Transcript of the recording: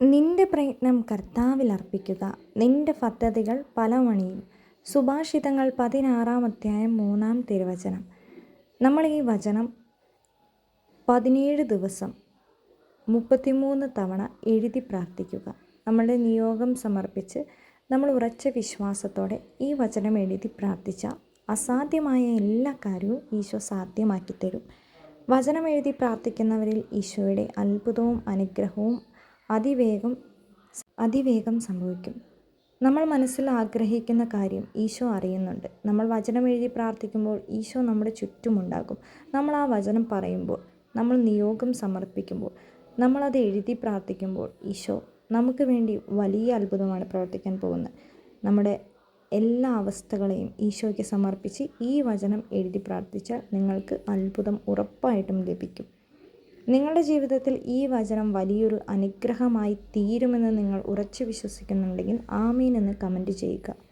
നിന്റെ പ്രയത്നം കർത്താവിൽ അർപ്പിക്കുക. നിന്റെ പദ്ധതികൾ പലമണിയും. സുഭാഷിതങ്ങൾ പതിനാറാം അധ്യായം മൂന്നാം തിരുവചനം. നമ്മൾ ഈ വചനം പതിനേഴ് ദിവസം മുപ്പത്തിമൂന്ന് തവണ എഴുതി പ്രാർത്ഥിക്കുക. നമ്മളുടെ നിയോഗം സമർപ്പിച്ച് നമ്മൾ ഉറച്ച വിശ്വാസത്തോടെ ഈ വചനം എഴുതി പ്രാർത്ഥിച്ച അസാധ്യമായ എല്ലാ കാര്യവും ഈശോ സാധ്യമാക്കി തരും വചനം എഴുതി പ്രാർത്ഥിക്കുന്നവരിൽ ഈശോയുടെ അത്ഭുതവും അനുഗ്രഹവും അതിവേഗം അതിവേഗം സംഭവിക്കും. നമ്മൾ മനസ്സിൽ ആഗ്രഹിക്കുന്ന കാര്യം ഈശോ അറിയുന്നുണ്ട്. നമ്മൾ വചനം എഴുതി പ്രാർത്ഥിക്കുമ്പോൾ ഈശോ നമ്മുടെ ചുറ്റുമുണ്ടാകും. നമ്മൾ ആ വചനം പറയുമ്പോൾ നമ്മൾ നിയോഗം സമർപ്പിക്കുമ്പോൾ നമ്മളത് എഴുതി പ്രാർത്ഥിക്കുമ്പോൾ ഈശോ നമുക്ക് വേണ്ടി വലിയ അത്ഭുതമാണ് പ്രവർത്തിക്കാൻ പോകുന്നത്. നമ്മുടെ എല്ലാ അവസ്ഥകളെയും ഈശോയ്ക്ക് സമർപ്പിച്ച് ഈ വചനം എഴുതി പ്രാർത്ഥിച്ചാൽ നിങ്ങൾക്ക് അത്ഭുതം ഉറപ്പായിട്ടും ലഭിക്കും. നിങ്ങളുടെ ജീവിതത്തിൽ ഈ വചനം വലിയൊരു അനുഗ്രഹമായി തീരുമെന്ന് നിങ്ങൾ ഉറച്ചു വിശ്വസിക്കുന്നുണ്ടെങ്കിൽ ആമീൻ എന്ന് കമന്റ് ചെയ്യുക.